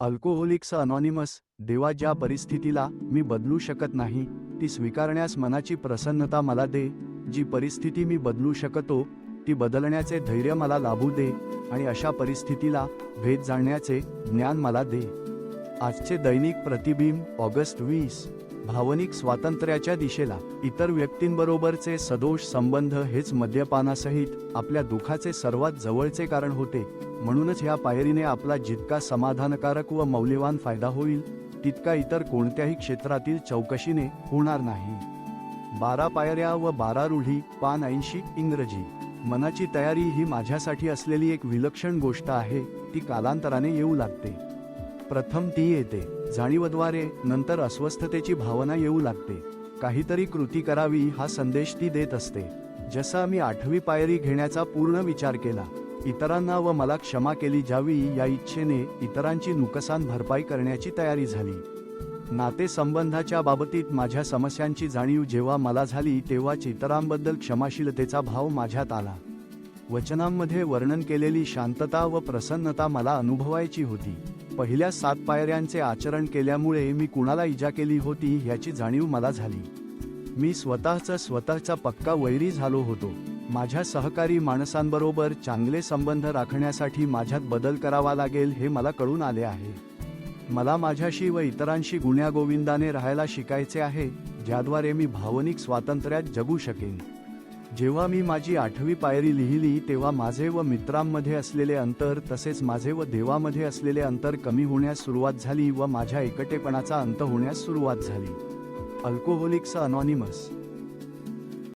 Alcoholics anonymous देवा ज्या परिस्थितीला मी बदलू शकत नाही ती स्वीकारण्यास मनाची प्रसन्नता मला दे जी परिस्थिती मी बदलू शकतो ती बदलण्याचे धैर्य मला लाभू दे आणि अशा परिस्थितीला भेद जाणण्याचे ज्ञान मला दे. आजचे दैनिक प्रतिबिंब ऑगस्ट वीस. भावनिक स्वातंत्र्याच्या दिशेला इतर व्यक्तींबरोबरचे सदोष संबंध हेच मद्यपानासहित आपल्या दुखाचे सर्वात जवळचे कारण होते. म्हणूनच ह्या पायरीने आपला जितका समाधानकारक व मौल्यवान फायदा होईल तितका इतर कोणत्याही क्षेत्रातील चौकशीने होणार नाही. बारा पायऱ्या व बारा रूढी पान ऐंशी इंग्रजी. मनाची तयारी ही माझ्यासाठी असलेली एक विलक्षण गोष्ट आहे ती कालांतराने येऊ लागते. प्रथम ती येते. जाणीवद्वारे नंतर अस्वस्थतेची भावना येऊ लागते. काहीतरी कृती करावी हा संदेश ती देत असते. जसा मी आठवी पायरी घेण्याचा पूर्ण विचार केला. इतरांना व मला क्षमा केली जावी या इच्छेने इतरांची नुकसान भरपाई करण्याची तयारी झाली. नातेसंबंधाच्या बाबतीत माझ्या समस्यांची जाणीव जेव्हा मला झाली तेव्हा इतरांबद्दल क्षमाशीलतेचा भाव माझ्यात आला. वचनांमध्ये वर्णन केलेली शांतता व प्रसन्नता मला अनुभवायची होती. पहिल्या सात पायऱ्यांचे आचरण केल्यामुळे मी कुणाला इजा केली होती याची जाणीव मला झाली. मी स्वतःचा स्वतःचा पक्का वैरी झालो होतो. माझ्या सहकारी माणसांबरोबर चांगले संबंध राखण्यासाठी माझ्यात बदल करावा लागेल हे मला कळून आले आहे. मला माझ्याशी व इतरांशी गुण्यागोविंदाने राहायला शिकायचे आहे ज्याद्वारे मी भावनिक स्वातंत्र्यात जगू शकेन. जेव्हा मी माझी आठवी पायरी लिहिली तेव्हा माझे व मित्रांमध्ये असलेले अंतर तसेच माझे व देवामध्ये असलेले अंतर कमी होण्यास सुरुवात झाली व माझ्या एकटेपणाचा अंत होण्यास सुरुवात झाली. Alcoholics anonymous